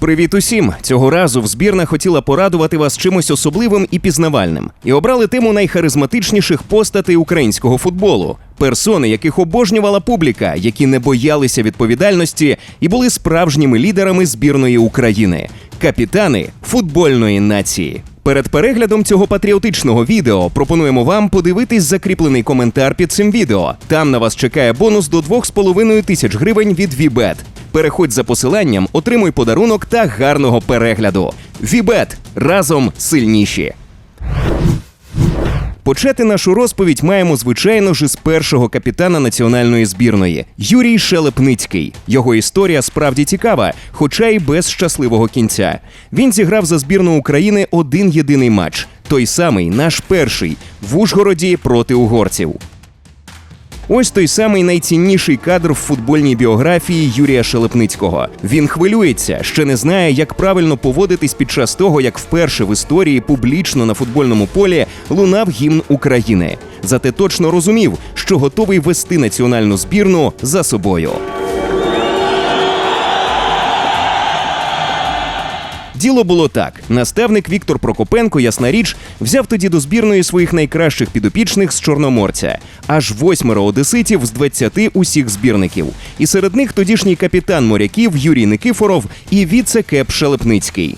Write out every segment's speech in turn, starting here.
Привіт усім! Цього разу в збірна хотіла порадувати вас чимось особливим і пізнавальним. І обрали тему найхаризматичніших постатей українського футболу. Персони, яких обожнювала публіка, які не боялися відповідальності і були справжніми лідерами збірної України, капітани футбольної нації. Перед переглядом цього патріотичного відео пропонуємо вам подивитись закріплений коментар під цим відео. Там на вас чекає бонус до 2,5 тисяч гривень від Вібет. Переходь за посиланням, отримуй подарунок та гарного перегляду. Вібет разом сильніші. Почати нашу розповідь маємо, звичайно ж, із першого капітана національної збірної Юрій Шелепницький. Його історія справді цікава, хоча й без щасливого кінця. Він зіграв за збірну України один єдиний матч той самий наш перший в Ужгороді проти угорців. Ось той самий найцінніший кадр в футбольній біографії Юрія Шелепницького. Він хвилюється, ще не знає, як правильно поводитись під час того, як вперше в історії публічно на футбольному полі лунав гімн України. Зате точно розумів, що готовий вести національну збірну за собою. Діло було так: наставник Віктор Прокопенко, ясна річ, взяв тоді до збірної своїх найкращих підопічних з Чорноморця, аж восьмеро одеситів з 20 усіх збірників. І серед них тодішній капітан моряків Юрій Никифоров і віце-кеп Шелепницький.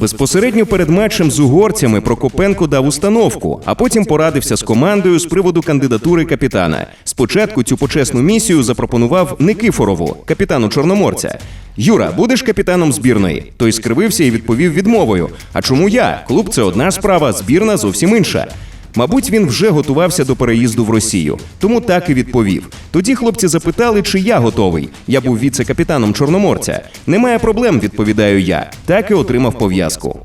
Безпосередньо перед матчем з угорцями Прокопенко дав установку, а потім порадився з командою з приводу кандидатури капітана. Спочатку цю почесну місію запропонував Никифорову, капітану Чорноморця. Юра, будеш капітаном збірної? Той скривився і відповів відмовою. А чому я? Клуб це одна справа, збірна зовсім інша. Мабуть, він вже готувався до переїзду в Росію, тому так і відповів. Тоді хлопці запитали, чи я готовий. Я був віце-капітаном Чорноморця. Немає проблем, відповідаю я. Так і отримав пов'язку.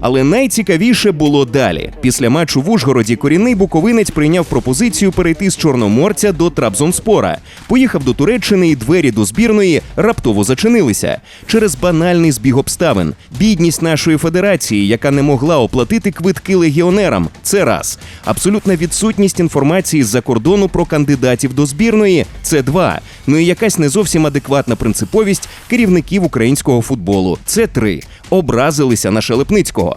Але найцікавіше було далі. Після матчу в Ужгороді корінний буковинець прийняв пропозицію перейти з Чорноморця до Трабзонспора. Поїхав до Туреччини, і двері до збірної раптово зачинилися через банальний збіг обставин. Бідність нашої федерації, яка не могла оплатити квитки легіонерам. Це раз. Абсолютна відсутність інформації з-за кордону про кандидатів до збірної. Це два. Ну і якась не зовсім адекватна принциповість керівників українського футболу. Це три. Образилися на Шелепницького.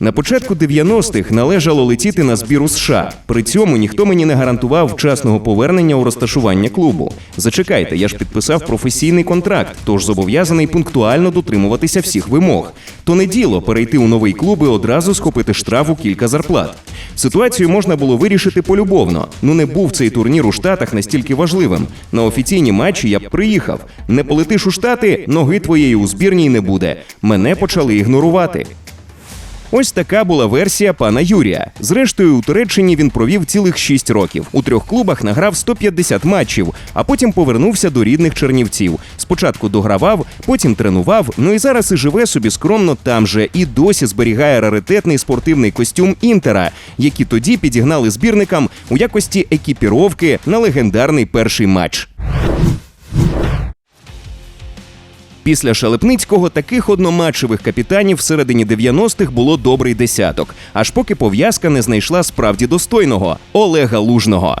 На початку 90-х належало летіти на збір у США. При цьому ніхто мені не гарантував вчасного повернення у розташування клубу. Зачекайте, я ж підписав професійний контракт, тож зобов'язаний пунктуально дотримуватися всіх вимог. То не діло перейти у новий клуб і одразу схопити штраф у кілька зарплат. Ситуацію можна було вирішити полюбовно. Ну не був цей турнір у Штатах настільки важливим. На офіційні матчі я б приїхав. Не полетиш у Штати, ноги твоєї у збірній не буде. Мене почали ігнорувати. Ось така була версія пана Юрія. Зрештою, у Туреччині він провів цілих 6 років. У трьох клубах награв 150 матчів, а потім повернувся до рідних чернівців. Спочатку догравав, потім тренував. Ну і зараз і живе собі скромно там же і досі зберігає раритетний спортивний костюм Інтера, які тоді підігнали збірникам у якості екіпіровки на легендарний перший матч. Після Шелепницького таких одноматчевих капітанів всередині 90-х було добрий десяток, аж поки пов'язка не знайшла справді достойного Олега Лужного.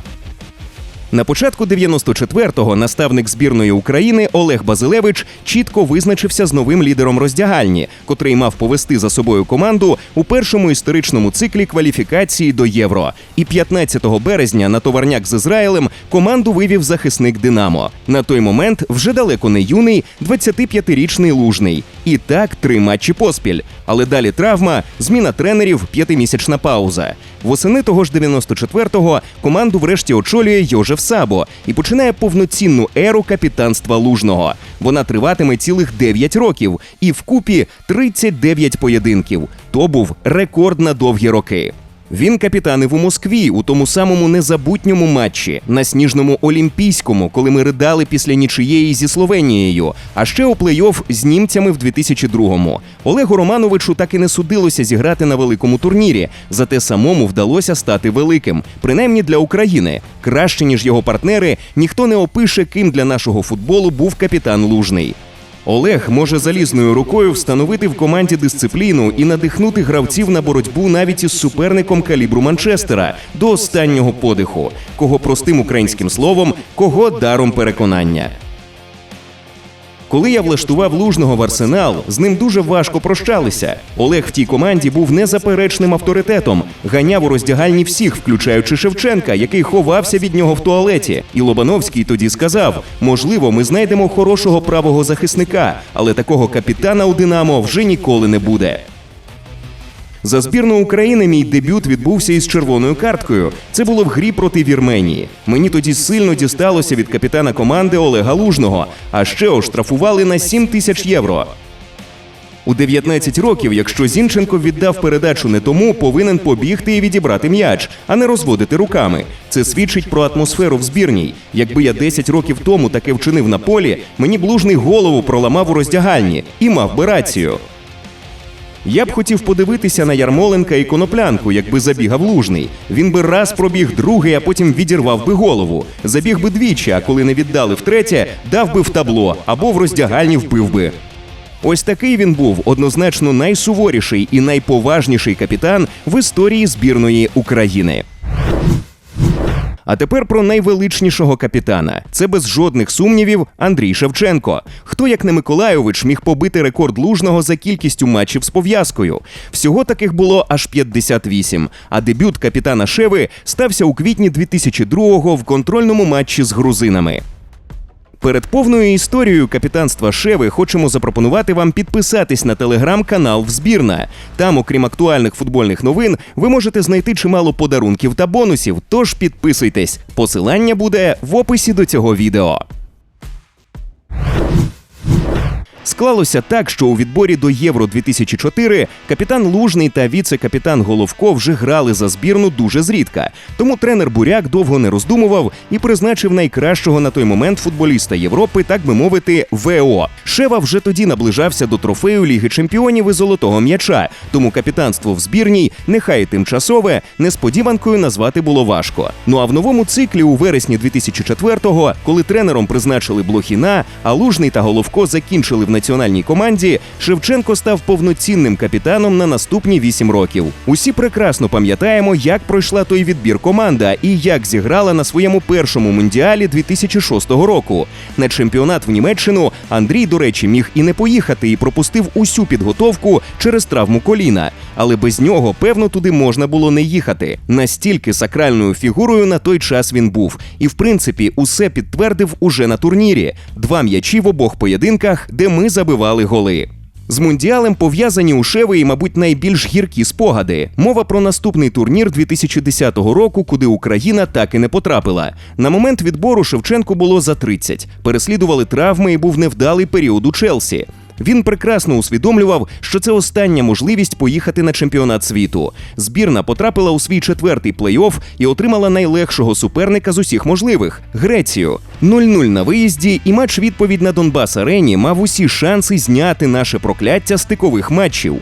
На початку 94-го наставник збірної України Олег Базилевич чітко визначився з новим лідером роздягальні, котрий мав повести за собою команду у першому історичному циклі кваліфікації до євро. І 15 березня на товарняк з Ізраїлем команду вивів захисник Динамо. На той момент вже далеко не юний 25-річний лужний. І так три матчі поспіль. Але далі травма, зміна тренерів, п'ятимісячна пауза. Восени того ж 94-го команду врешті очолює Йожев Сабо і починає повноцінну еру капітанства лужного. Вона триватиме цілих 9 років і вкупі 39 поєдинків. То був рекорд на довгі роки. Він капітанив у Москві у тому самому незабутньому матчі на сніжному Олімпійському, коли ми ридали після нічиєї зі Словенією, а ще у плей-офф з німцями в 2002-му. Олегу Романовичу так і не судилося зіграти на великому турнірі, зате самому вдалося стати великим, принаймні для України. Краще ніж його партнери, ніхто не опише, ким для нашого футболу був капітан Лужний. Олег може залізною рукою встановити в команді дисципліну і надихнути гравців на боротьбу навіть із суперником калібру Манчестера до останнього подиху, кого простим українським словом, кого даром переконання. Коли я влаштував лужного в арсенал, з ним дуже важко прощалися. Олег в тій команді був незаперечним авторитетом, ганяв у роздягальні всіх, включаючи Шевченка, який ховався від нього в туалеті. І Лобановський тоді сказав: можливо, ми знайдемо хорошого правого захисника, але такого капітана у Динамо вже ніколи не буде. За збірну України мій дебют відбувся із червоною карткою. Це було в грі проти Вірменії. Мені тоді сильно дісталося від капітана команди Олега Лужного, а ще оштрафували на 7 тисяч євро. У 19 років, якщо Зінченко віддав передачу не тому, повинен побігти і відібрати м'яч, а не розводити руками. Це свідчить про атмосферу в збірній. Якби я 10 років тому таке вчинив на полі, мені б лужний голову проламав у роздягальні і мав би рацію. Я б хотів подивитися на Ярмоленка і коноплянку, якби забігав лужний. Він би раз пробіг другий, а потім відірвав би голову. Забіг би двічі, а коли не віддали втретє, дав би в табло або в роздягальні вбив би. Ось такий він був однозначно найсуворіший і найповажніший капітан в історії збірної України. А тепер про найвеличнішого капітана. Це без жодних сумнівів Андрій Шевченко. Хто, як не Миколайович, міг побити рекорд лужного за кількістю матчів з пов'язкою? Всього таких було аж 58. А дебют капітана Шеви стався у квітні 2002-го в контрольному матчі з грузинами. Перед повною історією капітанства Шеви хочемо запропонувати вам підписатись на телеграм-канал Взбірна. Там, окрім актуальних футбольних новин, ви можете знайти чимало подарунків та бонусів. Тож підписуйтесь. Посилання буде в описі до цього відео. Склалося так, що у відборі до Євро 2004 капітан Лужний та віце-капітан Головко вже грали за збірну дуже зрідка. Тому тренер Буряк довго не роздумував і призначив найкращого на той момент футболіста Європи, так би мовити, ВО. Шева вже тоді наближався до трофею Ліги Чемпіонів і золотого м'яча. Тому капітанство в збірній, нехай тимчасове, несподіванкою назвати було важко. Ну а в новому циклі у вересні 2004-го, коли тренером призначили Блохіна, а Лужний та Головко закінчили в національній команді, Шевченко став повноцінним капітаном на наступні вісім років. Усі прекрасно пам'ятаємо, як пройшла той відбір команда і як зіграла на своєму першому мундіалі 2006 року. На чемпіонат в Німеччину Андрій, до речі, міг і не поїхати і пропустив усю підготовку через травму коліна. Але без нього, певно, туди можна було не їхати. Настільки сакральною фігурою на той час він був. І, в принципі, усе підтвердив уже на турнірі: два м'ячі в обох поєдинках, де ми забивали голи. З мундіалем пов'язані у Шеви, і, мабуть, найбільш гіркі спогади. Мова про наступний турнір 2010 року, куди Україна так і не потрапила. На момент відбору Шевченку було за 30. Переслідували травми і був невдалий період у Челсі. Він прекрасно усвідомлював, що це остання можливість поїхати на чемпіонат світу. Збірна потрапила у свій четвертий плей-офф і отримала найлегшого суперника з усіх можливих Грецію. 0-0 на виїзді, і матч відповідь на Донбас Арені мав усі шанси зняти наше прокляття стикових матчів.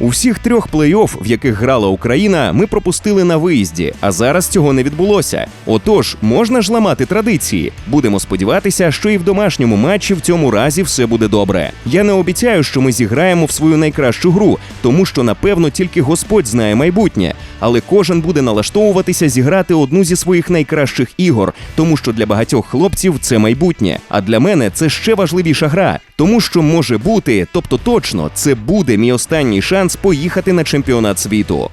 У всіх трьох плей-офф, в яких грала Україна, ми пропустили на виїзді, а зараз цього не відбулося. Отож, можна ж ламати традиції. Будемо сподіватися, що і в домашньому матчі в цьому разі все буде добре. Я не обіцяю, що ми зіграємо в свою найкращу гру, тому що напевно тільки Господь знає майбутнє. Але кожен буде налаштовуватися зіграти одну зі своїх найкращих ігор, тому що для багатьох хлопців це майбутнє. А для мене це ще важливіша гра, тому що може бути, тобто точно, це буде мій останній шанс поїхати на чемпіонат світу.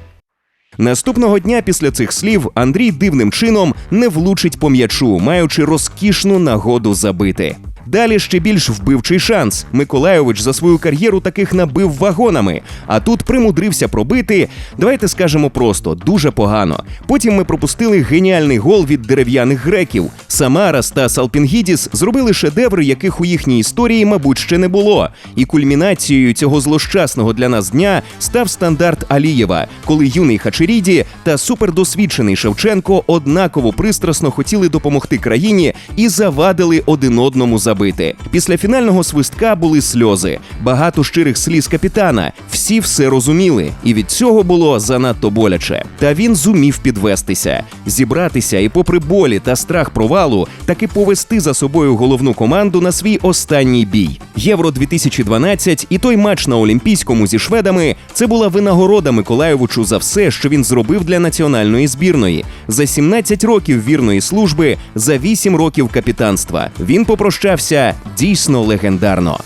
Наступного дня після цих слів Андрій дивним чином не влучить по м'ячу, маючи розкішну нагоду забити. Далі ще більш вбивчий шанс. Миколайович за свою кар'єру таких набив вагонами, а тут примудрився пробити. Давайте скажемо просто дуже погано. Потім ми пропустили геніальний гол від дерев'яних греків. Самарас та Салпінгідіс зробили шедеври, яких у їхній історії, мабуть, ще не було. І кульмінацією цього злощасного для нас дня став стандарт Алієва, коли юний Хачеріді та супердосвідчений Шевченко однаково пристрасно хотіли допомогти країні і завадили один одному забити. Після фінального свистка були сльози, багато щирих сліз капітана. Всі все розуміли, і від цього було занадто боляче. Та він зумів підвестися, зібратися і, попри болі та страх провалу, таки повести за собою головну команду на свій останній бій. Євро 2012 і той матч на Олімпійському зі шведами це була винагорода Миколаєвичу за все, що він зробив для національної збірної. За 17 років вірної служби, за 8 років капітанства. Він попрощався дійсно легендарно.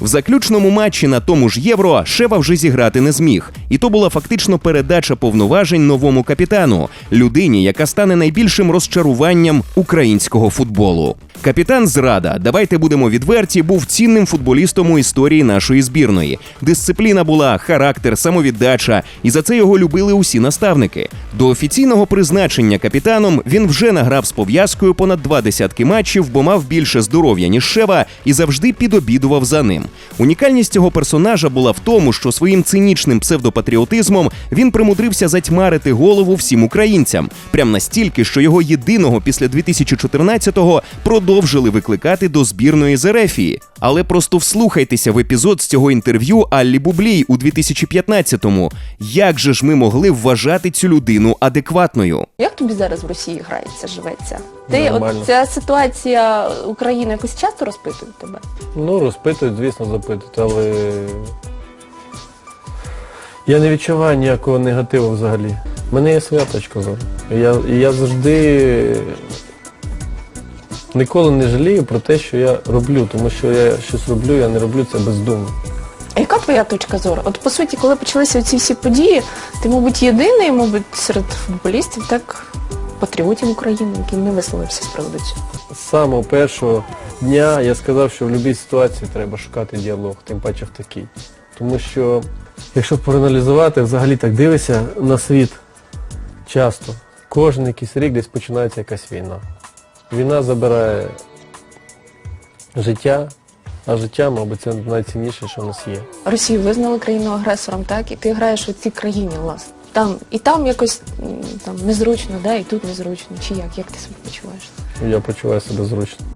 В заключному матчі на тому ж євро Шева вже зіграти не зміг, і то була фактично передача повноважень новому капітану, людині, яка стане найбільшим розчаруванням українського футболу. Капітан Зрада, давайте будемо відверті, був цінним футболістом у історії нашої збірної. Дисципліна була, характер, самовіддача, і за це його любили усі наставники. До офіційного призначення капітаном він вже награв з пов'язкою понад два десятки матчів, бо мав більше здоров'я ніж Шева і завжди підобідував за ним. Унікальність цього персонажа була в тому, що своїм цинічним псевдопатріотизмом він примудрився затьмарити голову всім українцям, прям настільки, що його єдиного після 2014-го продовжили викликати до збірної з Ерефії. Але просто вслухайтеся в епізод з цього інтерв'ю Аллі Бублій у 2015-му. Як же ж ми могли вважати цю людину адекватною? Як тобі зараз в Росії грається, живеться? Ти Нормально. от ця ситуація України якось часто розпитує тебе? Ну, розпитують, звісно, запитують, але я не відчуваю ніякого негативу взагалі. У мене є своя точка зору. Я, я завжди ніколи не жалію про те, що я роблю, тому що я щось роблю, я не роблю це бездумно. А яка твоя точка зору? От по суті, коли почалися ці всі події, ти, мабуть, єдиний, мабуть, серед футболістів, так патріотів України, який не висловився з приводу цього. З самого першого дня я сказав, що в будь-якій ситуації треба шукати діалог, тим паче в такій. Тому що, якщо проаналізувати, взагалі так дивишся на світ часто. Кожен якийсь рік десь починається якась війна. Війна забирає життя, а життя, мабуть, це найцінніше, що в нас є. Росію визнали країну агресором, так, і ти граєш у цій країні, власне. Там і там якось там незручно, да, і тут незручно. Чи як? Як ти себе почуваєш? Я почуваю себе зручно.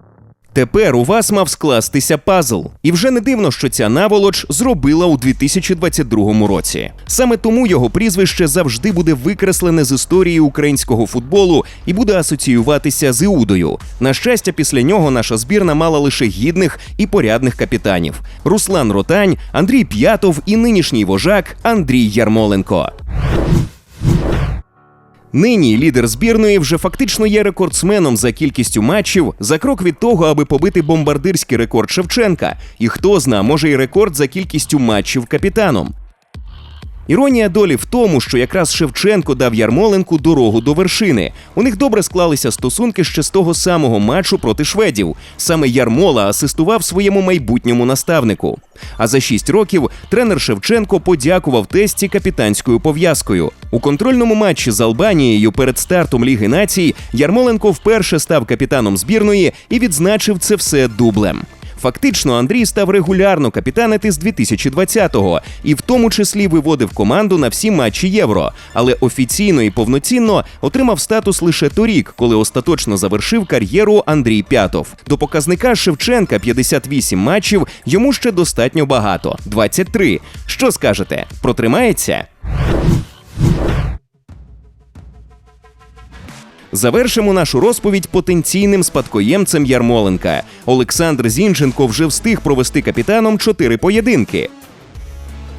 Тепер у вас мав скластися пазл, і вже не дивно, що ця наволоч зробила у 2022 році. Саме тому його прізвище завжди буде викреслене з історії українського футболу і буде асоціюватися з Іудою. На щастя, після нього наша збірна мала лише гідних і порядних капітанів: Руслан Ротань, Андрій П'ятов і нинішній вожак Андрій Ярмоленко. Нині лідер збірної вже фактично є рекордсменом за кількістю матчів за крок від того, аби побити бомбардирський рекорд Шевченка. І хто зна, може й рекорд за кількістю матчів капітаном. Іронія долі в тому, що якраз Шевченко дав Ярмоленку дорогу до вершини. У них добре склалися стосунки ще з того самого матчу проти шведів. Саме Ярмола асистував своєму майбутньому наставнику. А за шість років тренер Шевченко подякував тесті капітанською пов'язкою. У контрольному матчі з Албанією перед стартом Ліги націй Ярмоленко вперше став капітаном збірної і відзначив це все дублем. Фактично, Андрій став регулярно капітанити з 2020-го і в тому числі виводив команду на всі матчі євро, але офіційно і повноцінно отримав статус лише торік, коли остаточно завершив кар'єру Андрій П'ятов. До показника Шевченка 58 матчів йому ще достатньо багато 23. Що скажете? Протримається? Завершимо нашу розповідь потенційним спадкоємцем Ярмоленка. Олександр Зінченко вже встиг провести капітаном чотири поєдинки.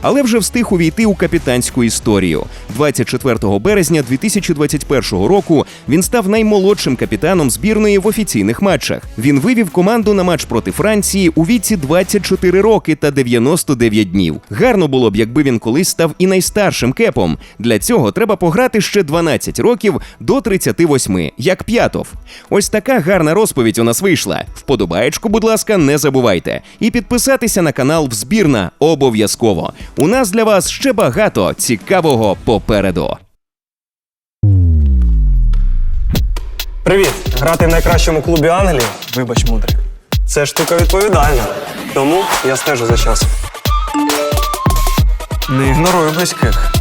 Але вже встиг увійти у капітанську історію. 24 березня 2021 року він став наймолодшим капітаном збірної в офіційних матчах. Він вивів команду на матч проти Франції у віці 24 роки та 99 днів. Гарно було б, якби він колись став і найстаршим кепом. Для цього треба пограти ще 12 років до 38, як п'ятов. Ось така гарна розповідь у нас вийшла. Вподобаєчку, будь ласка, не забувайте. І підписатися на канал Взбірна обов'язково. У нас для вас ще багато цікавого попереду. Привіт! Грати в найкращому клубі Англії, вибач, мудрик. Це штука відповідальна. Тому я стежу за часом. Не ігнорую близьких.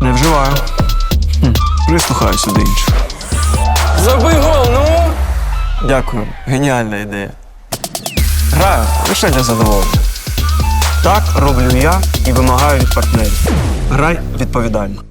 Не вживаю. Хм, Прислухаюся до інших. Забий гол, ну! Дякую, геніальна ідея. Граю лише для задоволення. Так роблю я і вимагаю від партнерів. Грай відповідально.